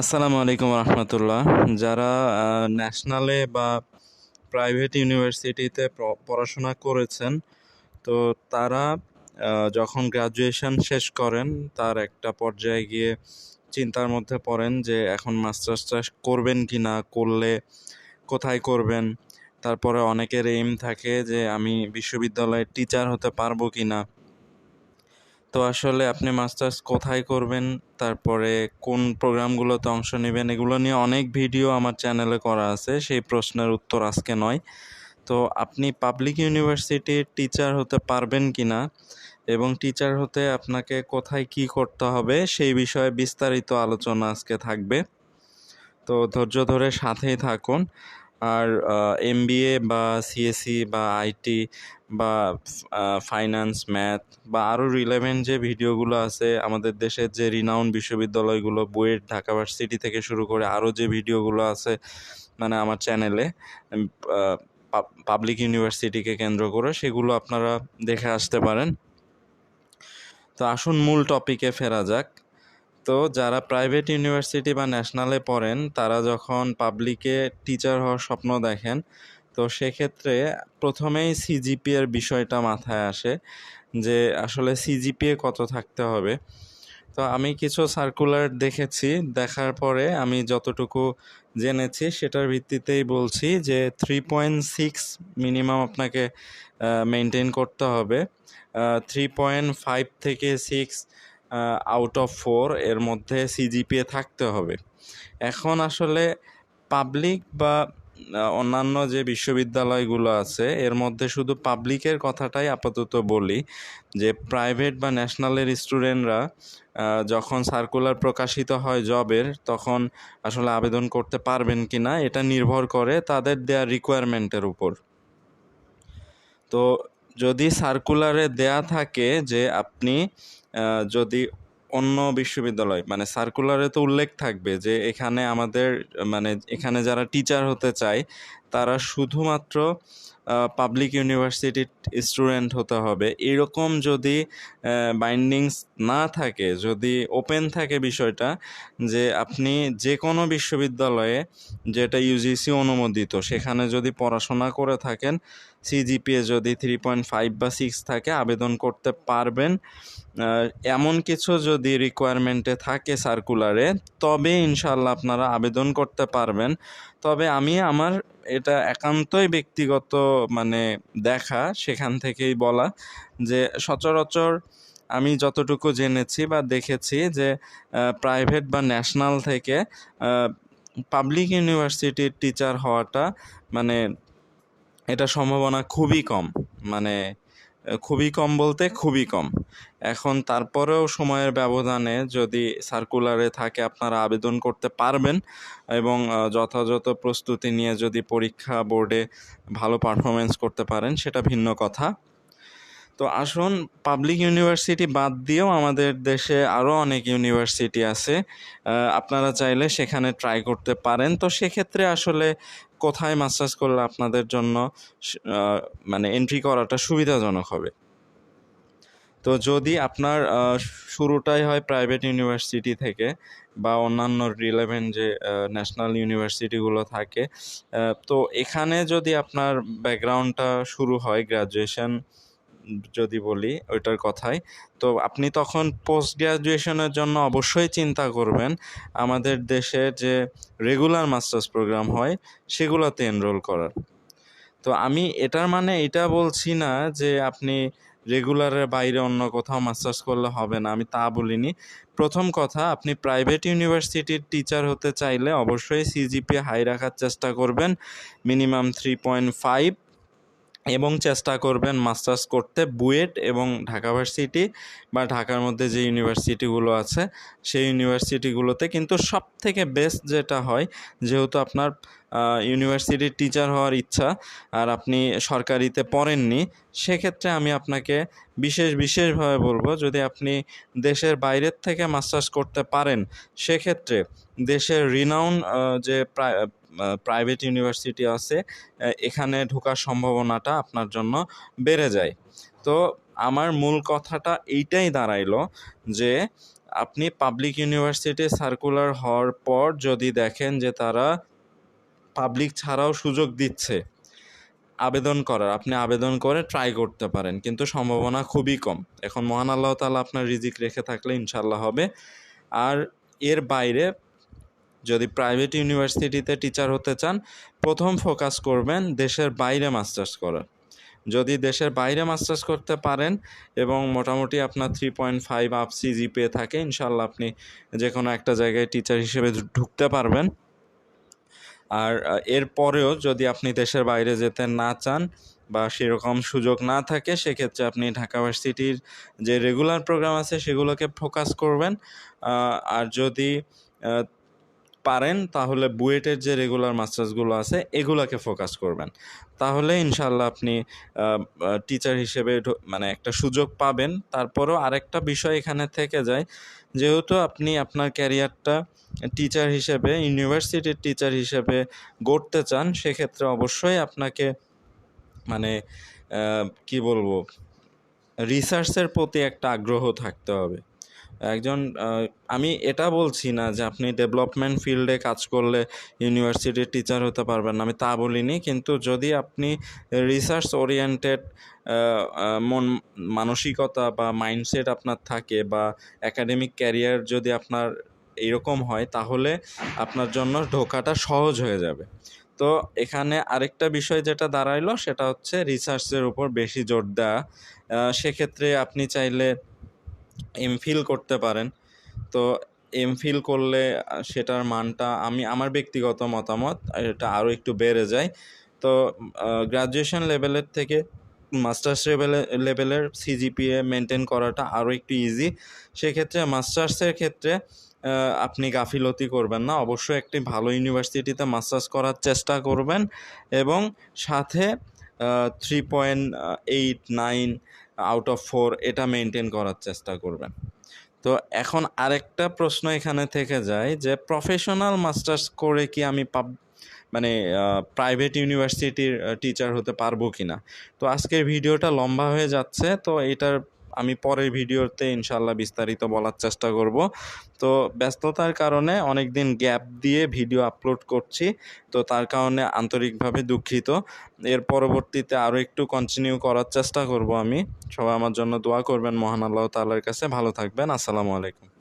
আসসালামু আলাইকুম রহমতুল্লাহ। যারা ন্যাশনালে বা প্রাইভেট ইউনিভার্সিটিতে পড়াশোনা করেছেন, তো তারা যখন গ্রাজুয়েশন শেষ করেন, তার একটা পর্যায়ে গিয়ে চিন্তার মধ্যে পড়েন যে এখন মাস্টার্সটা করবেন কি না করলে কোথায় করবেন? তারপরে অনেকের এইম থাকে যে আমি বিশ্ববিদ্যালয়ের টিচার হতে পারব কি না তো আসলে আপনি মাস্টার্স কোথায় করবেন, তারপরে কোন প্রোগ্রামগুলোতে অংশ নেবেন, এগুলো নিয়ে অনেক ভিডিও আমার চ্যানেলে করা আছে, সেই প্রশ্নের উত্তর আজকে নয়। তো আপনি পাবলিক ইউনিভার্সিটির টিচার হতে পারবেন কি না এবং টিচার হতে আপনাকে কোথায় কি করতে হবে, সেই বিষয়ে বিস্তারিত আলোচনা আজকে থাকবে। তো ধৈর্য ধরে সাথেই থাকুন। আর এমবিএ বা সিএসসি বা আইটি বা ফাইন্যান্স ম্যাথ বা আরও রিলেভেন্ট যে ভিডিওগুলো আছে, আমাদের দেশের যে রিনাউন বিশ্ববিদ্যালয়গুলো, বুয়েট, ঢাকা ভার্সিটি থেকে শুরু করে আরও যে ভিডিওগুলো আছে মানে আমার চ্যানেলে পাবলিক ইউনিভার্সিটিকে কেন্দ্র করে সেগুলো আপনারা দেখে আসতে পারেন। তো আসুন মূল টপিকে ফেরা যাক। তো যারা প্রাইভেট ইউনিভার্সিটি বা ন্যাশনালে পড়েন, তারা যখন পাবলিকে টিচার হওয়ার স্বপ্ন দেখেন, তো সেক্ষেত্রে প্রথমেই সিজিপিএর বিষয়টা মাথায় আসে যে আসলে সিজিপিএ কত থাকতে হবে। তো আমি কিছু সার্কুলার দেখেছি, দেখার পরে আমি যতটুকু জেনেছি সেটার ভিত্তিতেই বলছি যে থ্রি পয়েন্ট সিক্স মিনিমাম আপনাকে মেনটেন করতে হবে। থ্রি পয়েন্ট ফাইভ থেকে সিক্স আউট অফ ফোর এর মধ্যে সিজিপিএ থাকতে হবে। এখন আসলে পাবলিক বা অন্যান্য যে বিশ্ববিদ্যালয়গুলো আছে, এর মধ্যে শুধু পাবলিকের কথাটাই আপাতত বলি, যে প্রাইভেট বা ন্যাশনালের স্টুডেন্টরা যখন সার্কুলার প্রকাশিত হয় জবের তখন আসলে আবেদন করতে পারবেন কি না এটা নির্ভর করে তাদের দেয়া রিকোয়ারমেন্টের উপর। তো যদি সার্কুলারে দেয়া থাকে যে আপনি যদি অন্য বিশ্ববিদ্যালয় মানে সার্কুলারে তো উল্লেখ থাকবে যে এখানে আমাদের মানে এখানে যারা টিচার হতে চায় তারা শুধুমাত্র পাবলিক ইউনিভার্সিটির স্টুডেন্ট হতে হবে। এরকম যদি বাইন্ডিংস না থাকে, যদি ওপেন থাকে বিষয়টা, যে আপনি যে কোনো বিশ্ববিদ্যালয়ে যেটা ইউজিসি অনুমোদিত, সেখানে যদি পড়াশোনা করে থাকেন সিজিপিএ যদি থ্রি পয়েন্ট ফাইভ বা সিক্স থাকে, আবেদন করতে পারবেন। এমন কিছু যদি রিকোয়ারমেন্টে থাকে সার্কুলারে তবে ইনশাল্লাহ আপনারা আবেদন করতে পারবেন। তবে আমি আমার এটা একান্তই ব্যক্তিগত মানে দেখা সেখান থেকেই বলা যে সচরাচর আমি যতটুকু জেনেছি বা দেখেছি যে প্রাইভেট বা ন্যাশনাল থেকে পাবলিক ইউনিভার্সিটির টিচার হওয়াটা মানে এটা সম্ভাবনা খুবই কম। মানে খুবই কম বলতে খুবই কম। এখন তারপরেও সময়ের ব্যবধানে যদি সার্কুলারে থাকে, আপনারা আবেদন করতে পারবেন এবং যথাযথ প্রস্তুতি নিয়ে যদি পরীক্ষা বোর্ডে ভালো পারফরমেন্স করতে পারেন, সেটা ভিন্ন কথা। তো আসুন পাবলিক ইউনিভার্সিটি বাদ দিয়েও আমাদের দেশে আরও অনেক ইউনিভার্সিটি আছে। আপনারা চাইলে সেখানে ট্রাই করতে পারেন। তো সেক্ষেত্রে আসলে কোথায় মাসাজ করলে আপনাদের জন্য মানে এন্ট্রি করাটা সুবিধাজনক হবে? তো যদি আপনার শুরুটাই হয় প্রাইভেট ইউনিভার্সিটি থেকে বা অন্যান্য রিলেভেন্ট যে ন্যাশনাল ইউনিভার্সিটিগুলো থাকে তো এখানে যদি আপনার ব্যাকগ্রাউন্ডটা শুরু হয় গ্রাজুয়েশন যদি বলি ওইটার কথাই। তো আপনি তখন পোস্ট গ্রাজুয়েশনের জন্য অবশ্যই চিন্তা করবেন। আমাদের দেশে যে রেগুলার মাস্টার্স প্রোগ্রাম হয়, সেগুলোতে এনরোল করার। তো আমি এটার মানে এটা বলছি না যে আপনি রেগুলারের বাইরে অন্য কোথাও মাস্টার্স করলে হবে না, আমি তা বলিনি। প্রথম কথা, আপনি প্রাইভেট ইউনিভার্সিটির টিচার হতে চাইলে অবশ্যই সিজিপিএ হাই রাখার চেষ্টা করবেন। মিনিমাম থ্রি পয়েন্ট ফাইভ এবং চেষ্টা করবেন মাস্টার্স করতে। বুয়েট এবং ঢাকা ভার্সিটি বা ঢাকার মধ্যে যে ইউনিভার্সিটিগুলো আছে, সেই ইউনিভার্সিটিগুলোতে কিন্তু সব থেকে বেস্ট যেটা হয়, যেহেতু আপনার ইউনিভার্সিটির টিচার হওয়ার ইচ্ছা, আর আপনি সরকারিতে পড়েননি, সেক্ষেত্রে আমি আপনাকে বিশেষ বিশেষভাবে বলব, যদি আপনি দেশের বাইরের থেকে মাস্টার্স করতে পারেন, সেক্ষেত্রে দেশের রিনাউন যে প্রাইভেট ইউনিভার্সিটি আছে এখানে ঢোকার সম্ভাবনাটা আপনার জন্য বেড়ে যায়। তো আমার মূল কথাটা এইটাই দাঁড়াইলো যে, আপনি পাবলিক ইউনিভার্সিটি সার্কুলার হওয়ার পর যদি দেখেন যে তারা পাবলিক ছাড়াও সুযোগ দিচ্ছে। আবেদন করার, আপনি আবেদন করে ট্রাই করতে পারেন, কিন্তু সম্ভাবনা খুবই কম। এখন মহান আল্লাহ তালা আপনার রিজিক রেখে থাকলে ইনশাল্লাহ হবে। আর এর বাইরে যদি প্রাইভেট ইউনিভার্সিটিতে টিচার হতে চান, প্রথম ফোকাস করবেন দেশের বাইরে মাস্টার্স করার। যদি দেশের বাইরে মাস্টার্স করতে পারেন এবং মোটামুটি আপনার three point five up CGPA থাকে ইনশাল্লাহ আপনি যে কোনো একটা জায়গায় টিচার হিসেবে ঢুকতে পারবেন। আর এরপরেও যদি আপনি দেশের বাইরে যেতে না চান বা সেরকম সুযোগ না থাকে, সেক্ষেত্রে আপনি ঢাকা ভার্সিটির যে রেগুলার প্রোগ্রাম আছে সেগুলোকে ফোকাস করবেন। আর যদি পারেন, তাহলে বুয়েটের যে রেগুলার মাস্টার্সগুলো আছে, এগুলোকে ফোকাস করবেন। তাহলে ইনশাল্লাহ আপনি টিচার হিসেবে মানে একটা সুযোগ পাবেন। তারপরও আরেকটা বিষয় এখানে থেকে যায়, যেহেতু আপনি আপনার ক্যারিয়ারটা টিচার হিসেবে ইউনিভার্সিটির টিচার হিসেবে গড়তে চান, সেক্ষেত্রে অবশ্যই আপনাকে মানে কি বলব রিসার্চের প্রতি একটা আগ্রহ থাকতে হবে। একজন আমি এটা বলছি না যে আপনি ডেভেলপমেন্ট ফিল্ডে কাজ করলে ইউনিভার্সিটির টিচার হতে পারবেন না, আমি তা বলিনি। কিন্তু যদি আপনি রিসার্চ ওরিয়েন্টেড মন, মানসিকতা বা মাইন্ডসেট আপনার থাকে বা একাডেমিক ক্যারিয়ার যদি আপনার এরকম হয়, তাহলে আপনার জন্য ঢোকাটা সহজ হয়ে যাবে। তো এখানে আরেকটা বিষয় যেটা দাঁড়াইলো, সেটা হচ্ছে রিসার্চের উপর বেশি জোর দেওয়া সেক্ষেত্রে আপনি চাইলে এমফিল করতে পারেন। তো এমফিল করলে সেটার মানটা আমি, আমার ব্যক্তিগত মতামত, এটা আরও একটু বেড়ে যায়। তো গ্রাজুয়েশন লেভেলের থেকে মাস্টার্স লেভেলে লেভেলের সিজিপিএ মেনটেন করাটা আরও একটু ইজি সেক্ষেত্রে মাস্টার্সের ক্ষেত্রে আপনি গাফিলতি করবেন না। অবশ্যই একটি ভালো ইউনিভার্সিটিতে মাস্টার্স করার চেষ্টা করবেন এবং সাথে three point eight nine out of four এটা মেনটেন করার চেষ্টা করবেন। তো এখন আরেকটা প্রশ্ন এখানে থেকে যায় যে প্রফেশনাল মাস্টার্স করে কি আমি পাব মানে প্রাইভেট ইউনিভার্সিটির টিচার হতে পারব কি না তো আজকের ভিডিওটা লম্বা হয়ে যাচ্ছে, তো এটার আমি পরের ভিডিওতে ইনশাল্লাহ বিস্তারিত বলার চেষ্টা করব। তো ব্যস্ততার কারণে অনেক দিন গ্যাপ দিয়ে ভিডিও আপলোড করছি, তো তার কারণে আন্তরিকভাবে দুঃখিত। এর পরবর্তীতে আরও একটু কন্টিনিউ করার চেষ্টা করব আমি। সবাই আমার জন্য দোয়া করবেন, মহান আল্লাহ তাল্লার কাছে। ভালো থাকবেন, আসসালামু আলাইকুম।